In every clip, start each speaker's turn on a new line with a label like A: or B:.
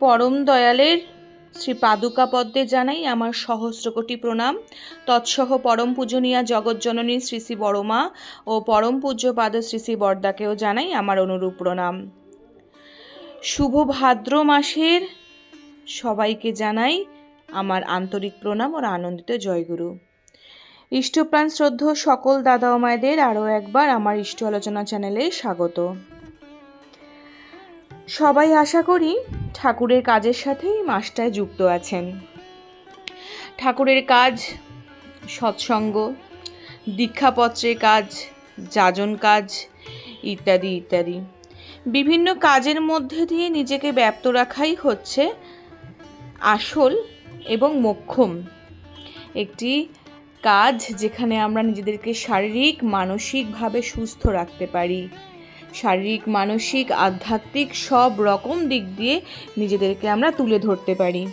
A: পরম দয়ালের শ্রী পাদুকা পদ্মে জানাই আমার সহস্র কোটি প্রণাম। তৎসহ পরম পূজনীয়া জগৎজননী শ্রী শ্রী বড়মা ও পরম পূজ্যপাদ শ্রী শ্রী বরদাকেও জানাই আমার অনুরূপ প্রণাম। শুভ ভাদ্র মাসের সবাইকে জানাই আমার আন্তরিক প্রণাম ও আনন্দিত জয়গুরু। ইষ্টপ্রাণ শ্রদ্ধ সকল দাদা ও মায়েদের আরও একবার আমার ইষ্ট আলোচনা চ্যানেলে স্বাগত। সবাই আশা করি ঠাকুরের কাজের সাথেই মাসটায় যুক্ত আছেন। ঠাকুরের কাজ, সৎসঙ্গ, দীক্ষাপত্রের কাজ, যাজন কাজ, ইত্যাদি ইত্যাদি। বিভিন্ন কাজের মধ্যে দিয়ে নিজেকে ব্যপ্ত রাখাই হচ্ছে আসল এবং মোক্ষম। একটি কাজ যেখানে আমরা নিজেদেরকে শারীরিক, মানসিকভাবে সুস্থ রাখতে পারি। শারীরিক, মানসিক, আধ্যাত্মিক সব রকম দিক দিয়ে নিজেদেরকে আমরা তুলে ধরতে পারি।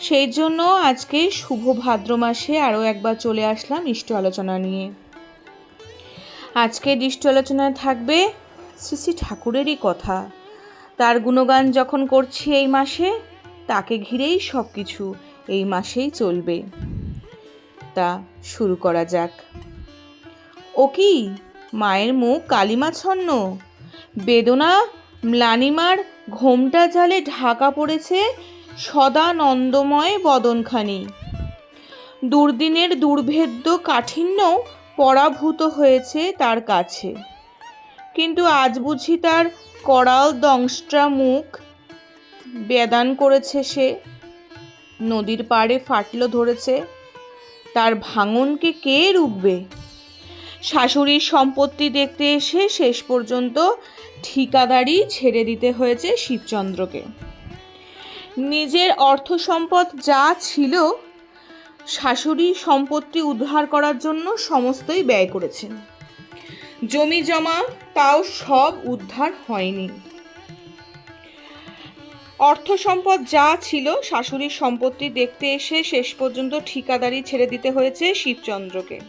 A: সেই জন্য আজকে শুভ ভাদ্র মাসে আরও একবার চলে আসলাম ইষ্ট আলোচনা নিয়ে। আজকের ইষ্ট আলোচনায় থাকবে শ্রী শ্রী ঠাকুরেরই কথা। তার গুণগান যখন করছি এই মাসে, তাকে ঘিরেই সব কিছু এই মাসেই চলবে। তা শুরু করা যাক। ও কি? মায়ের মুখ কালিমাছন্ন বেদনা ম্লানিমার ঘোমটা জালে ঢাকা পড়েছে সদানন্দময় বদনখানি। দুর্দিনের দুর্ভেদ্য কাঠিন্য পরাভূত হয়েছে তার কাছে। কিন্তু আজ বুঝি তার করাল দংষ্ট্রা মুখ বেদান করেছে সে। নদীর পাড়ে ফাটলো ধরেছে। তার ভাঙনকে কে রুখবে? শাশুড়ির সম্পত্তি দেখতে এসে শেষ পর্যন্ত ঠিকাদারি ছেড়ে দিতে হয়েছে শিবচন্দ্রকে। নিজের অর্থ সম্পদ যা ছিল, শাশুড়ি সম্পত্তি উদ্ধার করার জন্য সমস্তই ব্যয় করেছেন। জমি জমা তাও সব উদ্ধার হয়নি। অর্থ সম্পদ যা ছিল, শাশুড়ির সম্পত্তি দেখতে এসে শেষ পর্যন্ত ঠিকাদারি ছেড়ে দিতে হয়েছে শিবচন্দ্রকে।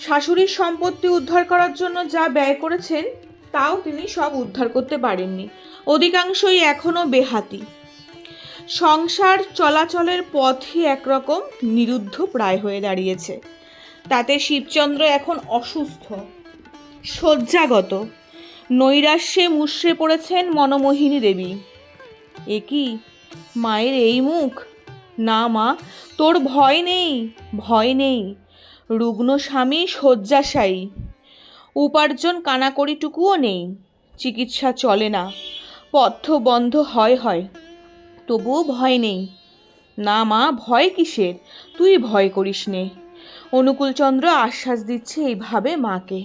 A: শাশুড়ির সম্পত্তি উদ্ধার করার জন্য যা ব্যয় করেছেন, তাও তিনি সব উদ্ধার করতে পারেননি। অধিকাংশই এখনও বেহাতি। সংসার চলাচলের পথই একরকম নিরুদ্ধ প্রায় হয়ে দাঁড়িয়েছে। তাতে শিবচন্দ্র এখন অসুস্থ। শয্যাগত। নৈরাশ্যে মুষড়ে পড়েছেন মনমোহিনী দেবী। এ কি? মায়ের এই মুখ? না মা, তোর ভয় নেই ভয় নেই। রুগ্ন স্বামী শয্যাশায়ী। উপার্জন কানাকড়িটুকুও নেই, চিকিৎসা চলে না পথ্য বন্ধ হয় হয়। তবুও ভয় নেই। না মা, ভয় কিসের? তুই ভয় করিস নে। অনুকূলচন্দ্র আশ্বাস দিচ্ছে এইভাবে মাকে।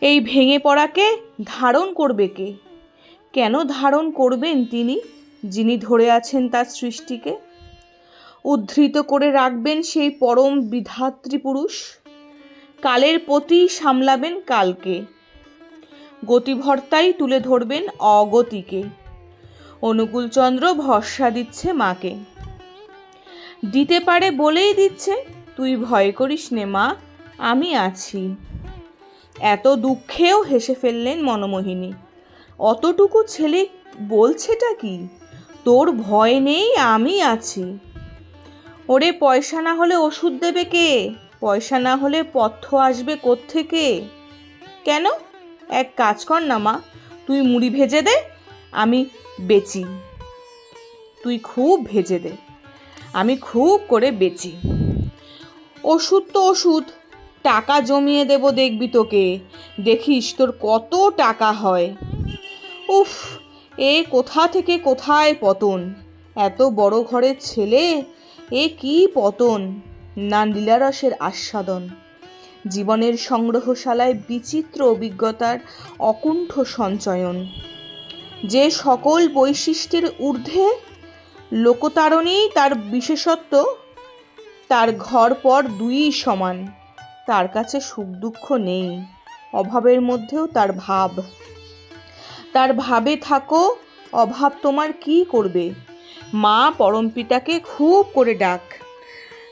A: এই ভেঙে পড়াকে ধারণ করবে কে? কেন ধারণ করবেন তিনি, যিনি ধরে আছেন তার সৃষ্টিকে? উদ্ধৃত করে রাখবেন সেই পরম বিধাত্রী পুরুষ। কালের প্রতি সামলাবেন কালকে। গতিভর্তাই তুলে ধরবেন অগতিকে। অনুকূলচন্দ্র ভরসা দিচ্ছে মাকে। দিতে পারে বলেই দিচ্ছে, তুই ভয় করিস নে মা, আমি আছি। এত দুঃখেও হেসে ফেললেন মনমোহিনী। অতটুকু ছেলে বলছেটা কি? তোর ভয় নেই, আমি আছি। ওরে পয়সা না হলে ওষুধ দেবে কে? পয়সা না হলে পথ্য আসবে কোত্থেকে? কেন? এক কাজ কর না মা, তুই মুড়ি ভেজে দে, আমি বেচি। তুই খুব ভেজে দে, আমি খুব করে বেচি। ওষুধ তো ওষুধ, টাকা জমিয়ে দেব দেখবি তোকে, দেখিস তোর কত টাকা হয়। উফ, এ কোথা থেকে কোথায় পতন? এত বড় ঘরের ছেলে এ কি পতন? না লীলারসের আস্বাদন। জীবনের সংগ্রহশালায় বিচিত্র অভিজ্ঞতার অকুণ্ঠ সঞ্চয়ন। যে সকল বৈশিষ্ট্যের ঊর্ধ্বে লোকতারণেই তার বিশেষত্ব, তার ঘর পর দুই সমান। তার কাছে সুখ দুঃখ নেই, অভাবের মধ্যেও তার ভাব। তার ভাবে থাকো, অভাব তোমার কি করবে? মা পরমপিতাকে খুব করে ডাক।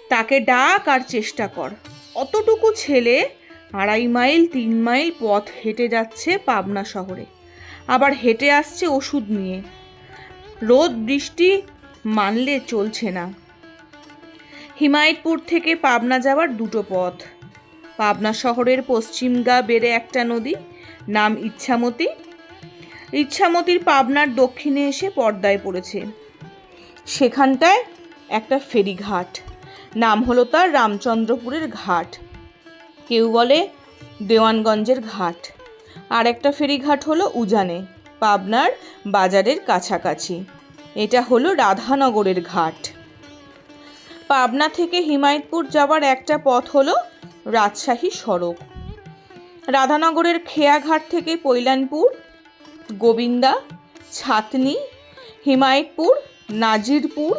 A: তাকে ডাক আর চেষ্টা কর। অতটুকু ছেলে আড়াই মাইল, তিন মাইল পথ হেঁটে যাচ্ছে পাবনা শহরে। আবার হেঁটে আসছে ওষুধ নিয়ে। রোদ, বৃষ্টি মানলে চলছে না। হিমায়তপুর থেকে পাবনা যাওয়ার দুটো পথ। পাবনা শহরের পশ্চিম গা বেড়ে একটা নদী, নাম ইচ্ছামতি। ইচ্ছামতির পাবনার দক্ষিণে এসে পর্দায় পড়েছে। সেখানটায় একটা ফেরিঘাট। নাম হলো তার রামচন্দ্রপুরের ঘাট। কেউ বলে দেওয়ানগঞ্জের ঘাট। আর একটা ফেরিঘাট হলো উজানে, পাবনার বাজারের কাছাকাছি। এটা হলো রাধানগরের ঘাট। পাবনা থেকে হিমায়তপুর যাওয়ার একটা পথ হলো রাজশাহী সড়ক। রাধানগরের খেয়াঘাট থেকে পৈলানপুর গোবিন্দা, ছাতনি, হিমায়তপুর নাজিরপুর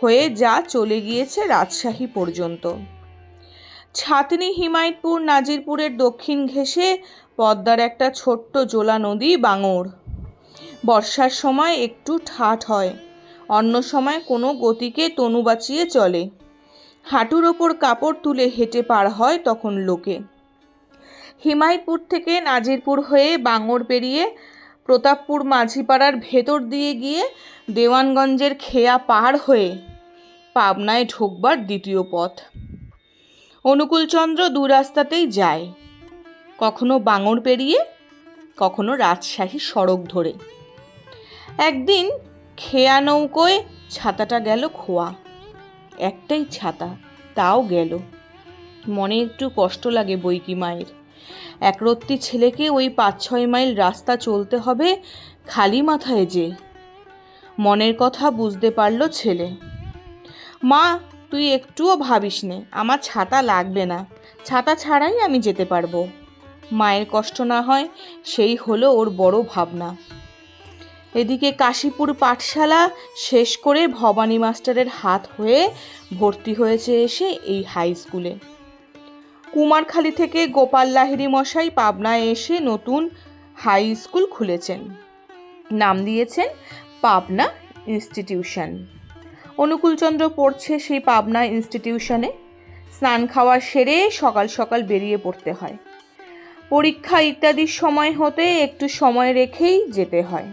A: হয়ে যা চলে গিয়েছে রাজশাহী পর্যন্ত। ছাতনি হিমায়তপুর নাজিরপুরের দক্ষিণ ঘেঁষে পদ্মার একটা ছোট্ট জোলা নদী বাঙর। বর্ষার সময় একটু ঠাট হয়, অন্য সময় কোনো গতিকে তনু বাঁচিয়ে চলে। হাঁটুর ওপর কাপড় তুলে হেঁটে পার হয় তখন লোকে। হিমায়তপুর থেকে নাজিরপুর হয়ে বাঙর পেরিয়ে প্রতাপপুর মাঝিপাড়ার ভেতর দিয়ে গিয়ে দেওয়ানগঞ্জের খেয়া পার হয়ে পাবনায় ঢোকবার দ্বিতীয় পথ। অনুকূলচন্দ্র দু রাস্তাতেই যায়। কখনো বাঙর পেরিয়ে, কখনো রাজশাহী সড়ক ধরে। একদিন খেয়া নৌকোয় ছাতাটা গেল খোয়া। একটাই ছাতা, তাও গেল। মনে একটু কষ্ট লাগে বইকি মায়ের। একরত্তি ছেলেকে ওই পাঁচ ছয় মাইল রাস্তা চলতে হবে খালি মাথায় যে। মনের কথা বুঝতে পারল ছেলে। মা, তুই একটুও ভাবিস নে, আমার ছাতা লাগবে না। ছাতা ছাড়াই আমি যেতে পারব। মায়ের কষ্ট না হয় সেই হলো ওর বড় ভাবনা। এদিকে কাশীপুর পাঠশালা শেষ করে ভবানী মাস্টারের হাত হয়ে ভর্তি হয়েছে এসে এই হাই স্কুলে। কুমারখালী থেকে গোপাল লাহিড়ী মশাই পাবনায় এসে নতুন হাই স্কুল খুলেছেন। নাম দিয়েছেন পাবনা ইনস্টিটিউশন। অনুকূলচন্দ্র পড়ছে সেই পাবনা ইনস্টিটিউশনে। স্নান খাওয়া সেরে সকাল সকাল বেরিয়ে পড়তে হয়। পরীক্ষা ইত্যাদির সময় হতে একটু সময় রেখেই যেতে হয়।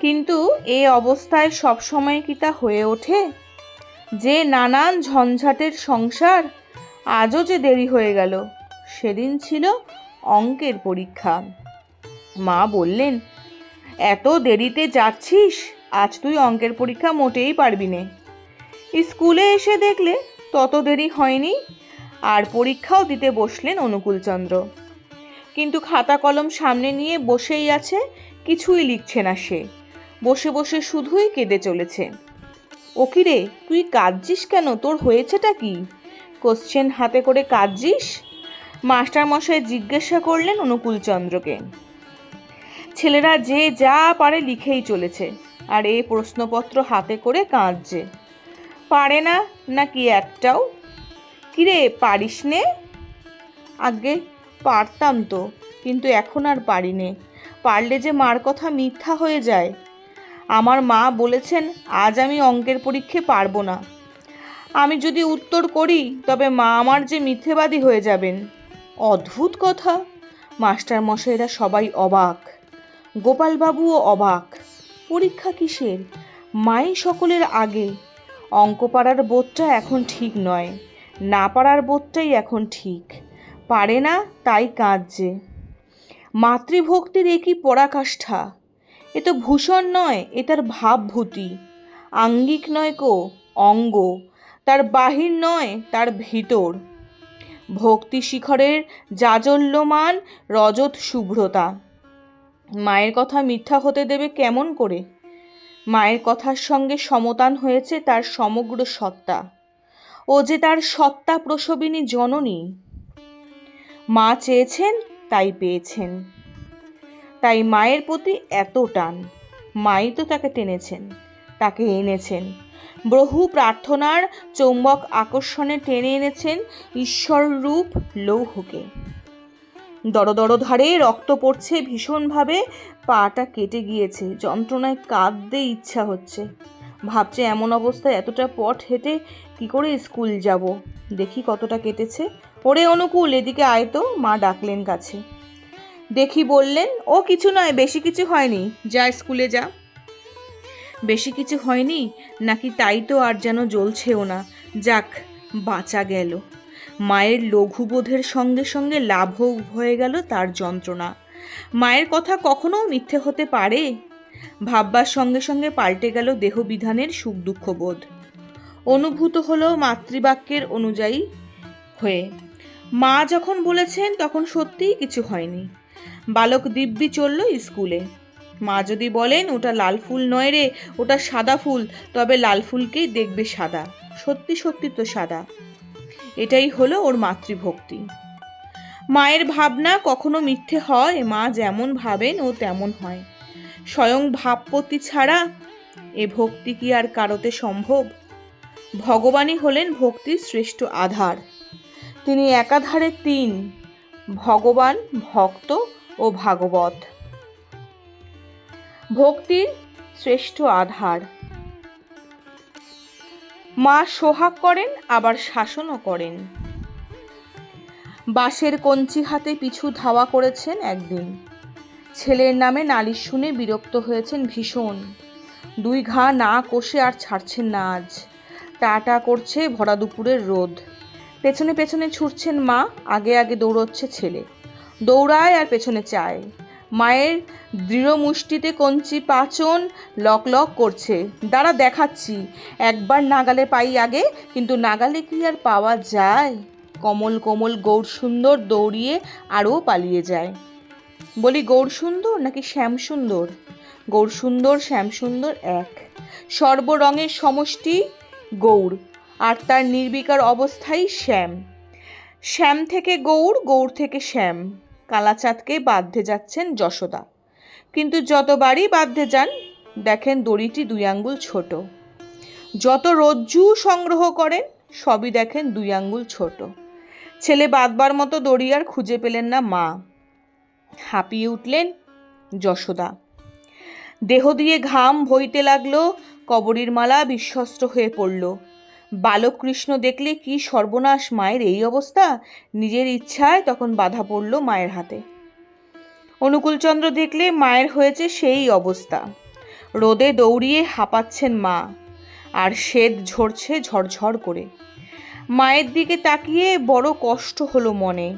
A: কিন্তু এ অবস্থায় সব সময় কি তা হয়ে ওঠে? যে নানান ঝঞ্ঝাটের সংসার আজও যে দেরি হয়ে গেল, সেদিন ছিল অঙ্কের পরীক্ষা। মা বললেন, এত দেরিতে যাচ্ছিস? আজ তুই অঙ্কের পরীক্ষা মোটেই পারবি নে। স্কুলে এসে দেখলে তত দেরি হয়নি, আর পরীক্ষাও দিতে বসলেন অনুকূলচন্দ্র। কিন্তু খাতা কলম সামনে নিয়ে বসেই আছে, কিছুই লিখছে না সে। বসে বসে শুধুই কেঁদে চলেছে। ওকিরে তুই কাঁদছিস কেন? তোর হয়েছেটা কি? কোশ্চেন হাতে করে কাঁদছিস? মাস্টারমশাই জিজ্ঞাসা করলেন অনুকূলচন্দ্রকে। ছেলেরা যে যা পারে লিখেই চলেছে, আর এই প্রশ্নপত্র হাতে করে কাঁদছে। পারে না নাকি একটাও? কিরে, পারিস নে? আগে পারতাম তো, কিন্তু এখন আর পারি নে। পারলে যে মার কথা মিথ্যা হয়ে যায়। আমার মা বলেছেন, আজ আমি অঙ্কের পরীক্ষে পারব না। আমি যদি উত্তর করি, তবে মা আমার যে মিথ্যেবাদী হয়ে যাবেন। অদ্ভুত কথা। মাস্টার মশাইরা সবাই অবাক। গোপালবাবুও অবাক। পরীক্ষা কিসের? মাই সকলের আগে। অঙ্ক পাড়ার বোধটা এখন ঠিক নয়। না পারার বোধটাই এখন ঠিক। পারে না, তাই কাঁদছে। মাতৃভক্তির একই পরাকাষ্ঠা। এ তো ভূষণ নয়, এ তার ভাবভূতি। আঙ্গিক নয় কো, অঙ্গ। তার বাহির নয়, তার ভিতর। ভক্তি শিখরের জাজল্যমান রজত শুভ্রতা। মায়ের কথা মিথ্যা হতে দেবে কেমন করে? মায়ের কথার সঙ্গে সমতান হয়েছে তার সমগ্র সত্তা। ও যে তার সত্তা প্রসবিনী জননী। মা চেয়েছেন, তাই পেয়েছেন। তাই মায়ের প্রতি এত টান। মাই তো তাকে টেনেছেন, তাকে এনেছেন। বহু প্রার্থনার চৌম্বক আকর্ষণে টেনে এনেছেন ঈশ্বর রূপ লৌহকে। দরদর ধারে রক্ত পড়ছে ভীষণভাবে, পাটা কেটে গিয়েছে, যন্ত্রণায় কাঁদতে ইচ্ছা হচ্ছে। ভাবছে এমন অবস্থায় এতটা পথ হেঁটে কি করে স্কুল যাব? দেখি কতটা কেটেছে। ওরে অনুকূল, এদিকে আয় তো, মা ডাকলেন কাছে। দেখি বললেন, ও কিছু নয়, বেশি কিছু হয়নি। যা স্কুলে যা। বেশি কিছু হয়নি? নাকি তাই তো আর যেন জ্বলছেও না। যাক, বাঁচা গেল। মায়ের লঘুবোধের সঙ্গে সঙ্গে লাভও হয়ে গেল তার যন্ত্রণা। মায়ের কথা কখনো মিথ্যে হতে পারে? ভাববার সঙ্গে সঙ্গে পাল্টে গেল দেহবিধানের সুখ দুঃখ বোধ অনুভূত হলো মাতৃবাক্যের অনুযায়ী হয়ে। মা যখন বলেছেন, তখন সত্যিই কিছু হয়নি। বালক দিব্যি চলল স্কুলে। মা যদি বলেন, ওটা লাল ফুল নয় রে, ওটা সাদা ফুল, তবে লাল ফুলকেই দেখবে সাদা, সত্যি সত্যি তো সাদা। এটাই হলো ওর মাতৃভক্তি। মায়ের ভাবনা কখনো মিথ্যে হয়, মা যেমন ভাবেন, ও তেমন হয়। স্বয়ং ভাবপতি ছাড়া এ ভক্তি কি আর কারোতে সম্ভব? ভগবানই হলেন ভক্তির শ্রেষ্ঠ আধার। তিনি একাধারে তিন, ভগবান, ভক্ত ও ভাগবত। ভক্তির শ্রেষ্ঠ আধার। মা সোহাগ করেন, আবার শাসনও করেন। বাঁশের কঞ্চি হাতে পিছু ধাওয়া করেছেন একদিন। ছেলের নামে নালিশ শুনে বিরক্ত হয়েছেন ভীষণ। দুই ঘা না কষে আর ছাড়ছেন না আজ। টাটা করছে ভরা দুপুরের রোদ। পেছনে পেছনে ছুটছেন মা, আগে আগে দৌড়চ্ছে ছেলে। দৌড়ায় আর পেছনে চায়। মায়ের দৃঢ় মুষ্টিতে কঞ্চি পাচন লক লক করছে। দাঁড়া দেখাচ্ছি। একবার নাগালে পাই আগে, কিন্তু নাগালে কি আর পাওয়া যায়? কমল কোমল গৌর সুন্দর দৌড়িয়ে আরও পালিয়ে যায়। বলি, গৌর সুন্দর নাকি শ্যাম সুন্দর? গৌর সুন্দর, শ্যাম সুন্দর এক। সর্বরঙের সমষ্টি গৌর, আর তার নির্বিকার অবস্থাই শ্যাম। শ্যাম থেকে গৌর গৌর থেকে শ্যাম। কালাচাঁদকে বাঁধতে যাচ্ছেন যশোদা। কিন্তু যতবারই বাঁধতে যান, দেখেন দড়িটি দুই আঙ্গুল ছোট। যত রজ্জু সংগ্রহ করেন, সবই দেখেন দুই আঙ্গুল ছোট। ছেলে বাঁধবার মতো দড়ি আর খুঁজে পেলেন না মা। হাঁপিয়ে উঠলেন যশোদা। দেহ দিয়ে ঘাম বইতে লাগল, কবরীর মালা বিশ্বস্ত হয়ে পড়ল। বালক কৃষ্ণ দেখলে কি সর্বনাশ মায়ের এই অবস্থা? নিজের ইচ্ছায় তখন বাধা পড়ল মায়ের হাতে। অনুকূলচন্দ্র দেখলে মায়ের হয়েছে সেই অবস্থা। রোদে দৌড়িয়ে হাঁপাচ্ছেন মা, আর শ্বেত ঝরছে ঝরঝর করে। মায়ের দিকে তাকিয়ে বড় কষ্ট হলো মনে।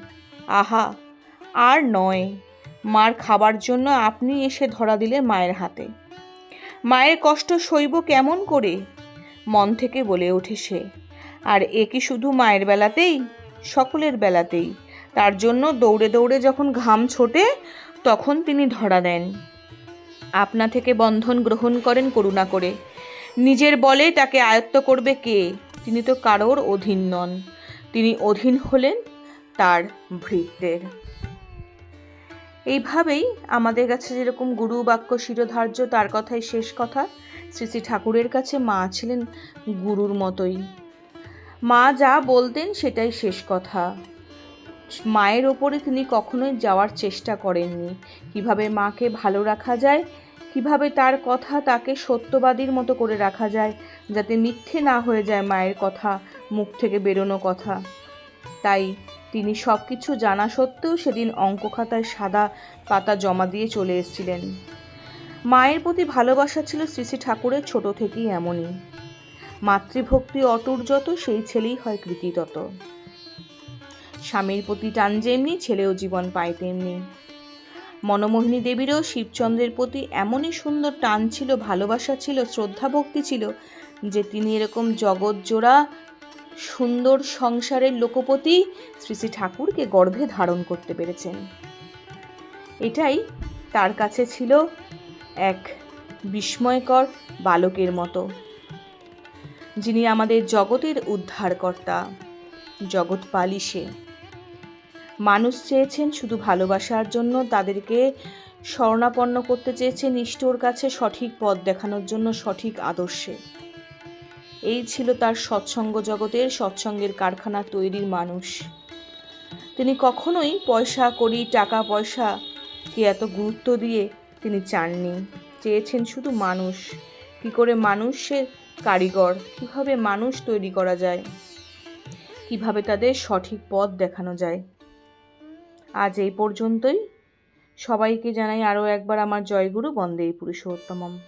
A: আহা, আর নয়, মার খাবার জন্য আপনি এসে ধরা দিলে মায়ের হাতে। মায়ের কষ্ট সইব কেমন করে? মন থেকে বলে ওঠে সে। আর এ কি শুধু মায়ের বেলাতেই? সকলের বেলাতেই। তার জন্য দৌড়ে দৌড়ে যখন ঘাম ছোটে, তখন তিনি ধরা দেন। আপনা থেকে বন্ধন গ্রহণ করেন করুণা করে। নিজের বলে তাকে আয়ত্ত করবে কে? তিনি তো কারোর অধীন নন। তিনি অধীন হলেন তার ভৃত্যের। এইভাবেই আমাদের কাছে যেরকম গুরু বাক্য শিরোধার্য, তার কথাই শেষ কথা। শ্রী শ্রী ঠাকুরের কাছে মা ছিলেন গুরুর মতোই। মা যা বলতেন সেটাই শেষ কথা। মায়ের ওপরে তিনি কখনোই যাওয়ার চেষ্টা করেননি। কীভাবে মাকে ভালো রাখা যায়, কীভাবে তার কথা তাকে সত্যবাদীর মতো করে রাখা যায়, যাতে মিথ্যে না হয়ে যায় মায়ের কথা, মুখ থেকে বেরোনো কথা। তাই তিনি সব কিছু জানা সত্ত্বেও সেদিন অঙ্ক খাতায় সাদা পাতা জমা দিয়ে চলে এসেছিলেন। মায়ের প্রতি ভালোবাসা ছিল শ্রী শ্রী ঠাকুরের ছোট থেকেই এমনই। মাতৃভক্তি অটুর যত, সেই ছেলেই হয় কৃতি তত স্বামীর প্রতি টান যেমনি, ছেলেও জীবন পায় তেমনি। মনমোহিনী দেবীরও শিবচন্দ্রের প্রতি এমনই সুন্দর টান ছিল, ভালোবাসা ছিল, শ্রদ্ধা ভক্তি ছিল, যে তিনি এরকম জগৎ জোড়া, সুন্দর সংসারের লোকপতি শ্রী শ্রী ঠাকুরকে গর্ভে ধারণ করতে পেরেছেন। এটাই তার কাছে ছিল এক বিস্ময়কর বালকের মতো। যিনি আমাদের জগতের উদ্ধারকর্তা জগৎ পালিশে মানুষ চেয়েছেন শুধু ভালোবাসার জন্য তাদেরকে শরণাপন্ন করতে চেয়েছেন ইষ্টর কাছে সঠিক পথ দেখানোর জন্য সঠিক আদর্শে। এই ছিল তার সৎসঙ্গ জগতের সৎসঙ্গের কারখানা তৈরির মানুষ। তিনি কখনোই পয়সা করি টাকা, পয়সা কে এত গুরুত্ব দিয়ে তিনি চাননি। চেয়েছেন শুধু মানুষ। কি করে মানুষের কারিগর, কীভাবে মানুষ তৈরি করা যায়? কীভাবে তাদের সঠিক পথ দেখানো যায়? আজ এই পর্যন্তই। সবাইকে জানাই আরও একবার আমার জয়গুরু, বন্দে পুরুষোত্তমম।